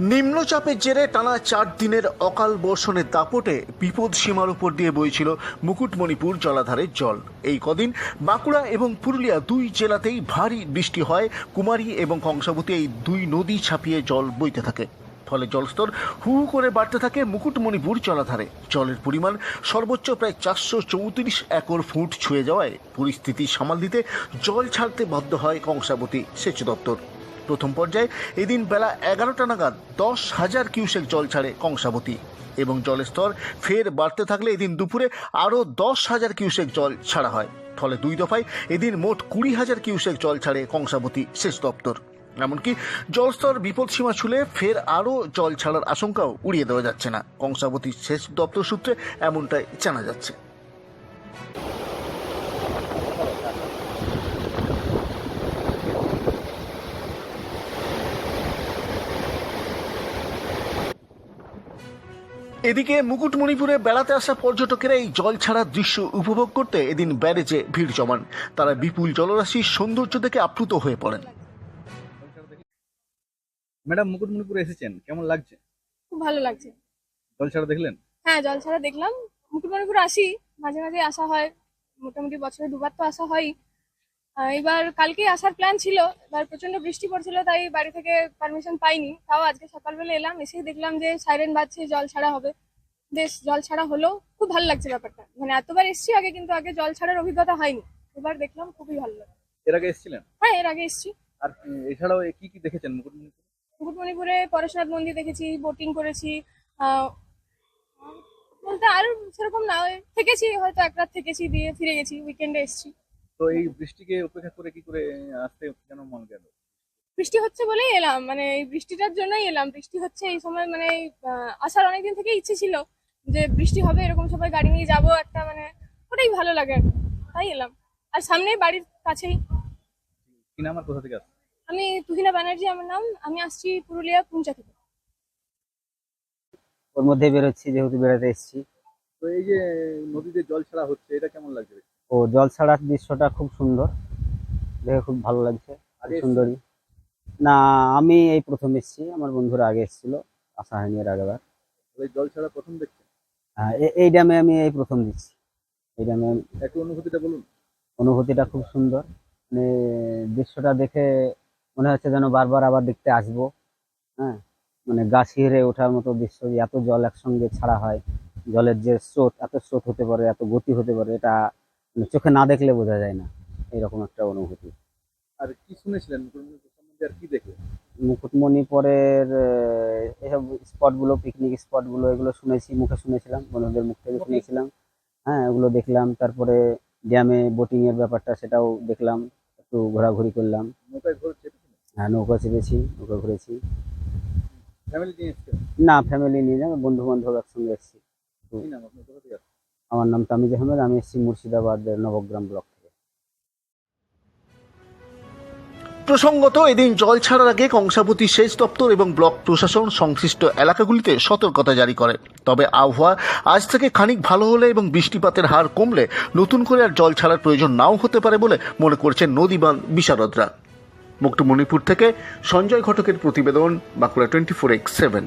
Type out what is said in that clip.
নিম্নচাপের জেরে টানা চার দিনের অকাল বর্ষণের দাপটে বিপদ সীমার উপর দিয়ে বইছিল মুকুটমণিপুর জলাধারের জল। এই কদিন বাঁকুড়া এবং পুরুলিয়া দুই জেলাতেই ভারী বৃষ্টি হয়। কুমারী এবং কংসাবতী এই দুই নদী ছাপিয়ে জল বইতে থাকে। ফলে জলস্তর হু হু করে বাড়তে থাকে মুকুটমণিপুর জলাধারে। জলের পরিমাণ সর্বোচ্চ প্রায় চারশো চৌত্রিশ একর ফুট ছুঁয়ে যাওয়ায় পরিস্থিতি সামাল দিতে জল ছাড়তে বাধ্য হয় কংসাবতী সেচ দপ্তর। প্রথম পর্যায়ে এদিন বেলা এগারোটা নাগাদ দশ হাজার কিউসেক জল ছাড়ে কংসাবতী। এবং জলের স্তর ফের বাড়তে থাকলে এদিন দুপুরে আরও দশ হাজার কিউসেক জল ছাড়া হয়। ফলে দুই দফায় এদিন মোট কুড়ি হাজার কিউসেক জল ছাড়ে কংসাবতী সেচ দপ্তর। এমনকি জলস্তর বিপদসীমা ছুলে ফের আরও জল ছাড়ার আশঙ্কাও উড়িয়ে দেওয়া যাচ্ছে না। কংসাবতী সেচ দপ্তর সূত্রে এমনটাই জানা যাচ্ছে। এদিকে মুকুটমণিপুরে বেড়াতে আসা পর্যটকেরা এই জল ছাড়ার দৃশ্য উপভোগ করতে এদিন ব্যারেজে ভিড় জমান। তারা বিপুল জলরাশির সৌন্দর্য দেখে আপ্লুত হয়ে পড়েন। ম্যাডাম মুকুটমণিপুরে এসেছেন। কেমন লাগছে? খুব ভালো লাগছে। জল ছাড়া দেখলেন? হ্যাঁ জল ছাড়া দেখলাম। মুকুটমণিপুর আসি। মাঝে মাঝে আসা হয়। মোটামুটি বছরে দুবার তো আসা হয় এবার কালকে আসার প্ল্যান ছিল। এবার প্রচণ্ড বৃষ্টি পড়ছিল তাই বাড়ি থেকে পারমিশন পাইনি। তাও আজকে সকালবেলা এলাম এসেই দেখলাম যে সাইরেন বাজছে জল ছাড়া হবে। বেশ জল ছাড়া হলো খুব ভালো লাগছে ব্যাপারটা। মানে এতবার এসছি আগে কিন্তু আগে জল ছাড়ার অভিজ্ঞতা হয়নি। এবার দেখলাম খুবই ভালো লাগে এর আগে এসেছিলেন? হ্যাঁ এর আগে এসছি। আর এছাড়াও কি কি দেখেছেন মুকুটমণিপুরে? মুকুটমণিপুরে পরেশনাথ মন্দির দেখেছি বোটিং করেছি বলতে আর সেরকম না থেকেছি হয়তো এক রাত থেকেছি দিয়ে ফিরে গেছি উইকেন্ডে এসেছি। তো এই বৃষ্টিকে উপেক্ষা করে কি করে আসতে কেন মন গেল? বৃষ্টি হচ্ছে বলেই এলাম মানে এই বৃষ্টিটার জন্যই এলাম। বৃষ্টি হচ্ছে এই সময় মানে আসার অনেকদিন থেকে ইচ্ছে ছিল যে বৃষ্টি হবে এরকম সবাই গাড়ি নিয়ে যাব একটা মানে ওটাই ভালো লাগে আর তাই এলাম। আর সামনে বাড়ির কাছেই। কি নাম আর কোথা থেকে আসছে? আমি তুহিনা ব্যানার্জি আমার নাম। আমি আসছি পুরুলিয়া পুঞ্চা থেকে। ওর মধ্যে বেরোচ্ছি যেহেতু বেড়াতে এসেছি। তো এই যে নদীতে জল ছাড়া হচ্ছে এটা কেমন লাগছে? জল ছাড়ার দৃশ্যটা খুব সুন্দর। দেখে খুব ভালো লাগছে। সুন্দরী না আমি এই প্রথম এসেছি। আমার বন্ধুরা আগে এসেছিল আসা হয়নি এর আগেবার জল ছাড়া প্রথম দেখছেন? হ্যাঁ, এই ড্যামে আমি এই প্রথম দিচ্ছি। এই ড্যামে একটু অনুভূতিটা বলুন। অনুভূতিটা খুব সুন্দর। মানে দৃশ্যটা দেখে মনে হচ্ছে যেন বারবার আবার দেখতে আসব। হ্যাঁ মানে গা শিহরে ওঠার মতো দৃশ্য এত জল একসঙ্গে ছাড়া হয়। জলের যে স্রোত এত স্রোত হতে পারে এত গতি হতে পারে এটা চোখে না দেখলে বোঝা যায় না। এরকম একটা অনুভূতি। আর কি শুনেছিলেন মুকুটমণিপুর সম্বন্ধে আর কি দেখলেন? মুকুটমণিপুরের এসব স্পটগুলো পিকনিক স্পটগুলো এগুলো শুনেছি মুখে শুনেছিলাম বন্ধুদের মুখ থেকে শুনেছিলাম। হ্যাঁ ওগুলো দেখলাম তারপরে ড্যামে বোটিং এর ব্যাপারটা সেটাও দেখলাম একটু ঘোরাঘুরি করলাম। হ্যাঁ নৌকা চেপেছি নৌকা ঘুরেছি। না ফ্যামিলি নিয়ে যাবে বন্ধু বান্ধব একসঙ্গে এসেছি। আমার নাম তামিজ আহমেদ, আমি এসেছি মুর্শিদাবাদের নবগ্রাম ব্লক থেকে। প্রসঙ্গত, এদিন জল ছাড়ার আগে কংসাবতী সেচ দপ্তর এবং ব্লক প্রশাসন সংশ্লিষ্ট এলাকাগুলিতে সতর্কতা জারি করে। তবে আবহাওয়া আজ থেকে খানিক ভালো হলে এবং বৃষ্টিপাতের হার কমলে নতুন করে আর জল ছাড়ার প্রয়োজন নাও হতে পারে বলে মনে করছেন নদীবান বিশারদরা। মুক্তমণিপুর থেকে সঞ্জয় ঘটকের প্রতিবেদন, Bankura twenty four x seven.